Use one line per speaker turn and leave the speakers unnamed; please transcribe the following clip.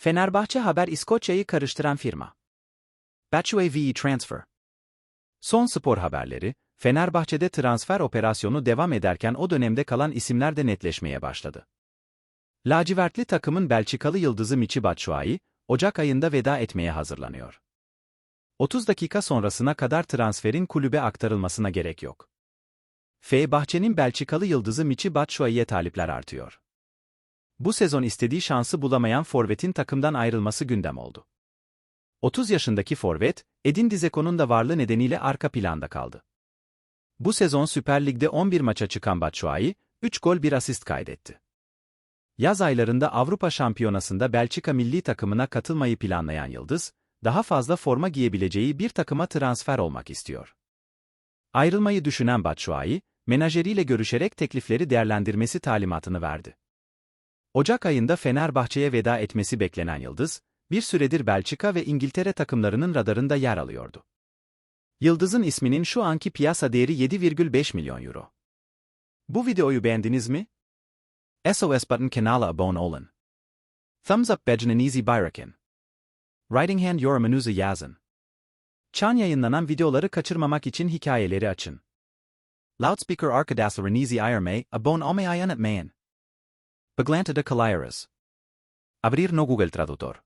Fenerbahçe Haber İskoçya'yı karıştıran firma. Batshuayi VE Transfer. Son spor haberleri, Fenerbahçe'de transfer operasyonu devam ederken o dönemde kalan isimler de netleşmeye başladı. Lacivertli takımın Belçikalı yıldızı Michi Batshuayi, Ocak ayında veda etmeye hazırlanıyor. 30 dakika sonrasına kadar transferin kulübe aktarılmasına gerek yok. Fenerbahçe'nin Belçikalı yıldızı Michi Batshuayi'ye talipler artıyor. Bu sezon istediği şansı bulamayan forvetin takımdan ayrılması gündem oldu. 30 yaşındaki forvet, Edin Dzeko'nun da varlığı nedeniyle arka planda kaldı. Bu sezon Süper Lig'de 11 maça çıkan Batshuayi, 3 gol 1 asist kaydetti. Yaz aylarında Avrupa Şampiyonası'nda Belçika milli takımına katılmayı planlayan Yıldız, daha fazla forma giyebileceği bir takıma transfer olmak istiyor. Ayrılmayı düşünen Batshuayi, menajeriyle görüşerek teklifleri değerlendirmesi talimatını verdi. Ocak ayında Fenerbahçe'ye veda etmesi beklenen Yıldız, bir süredir Belçika ve İngiltere takımlarının radarında yer alıyordu. Yıldız'ın isminin şu anki piyasa değeri 7,5 milyon euro. Bu videoyu beğendiniz mi? SOS button kanala abone olun. Thumbs up Bejnanizi Bayrakin. Writing hand yorumunuzu yazın. Çan yayınlanan videoları kaçırmamak için hikayeleri açın. Loudspeaker arkadaşlar Renizi ayırmayı, abone olmayı unutmayın. Paglantida Caliaris. Abrir no Google Traductor.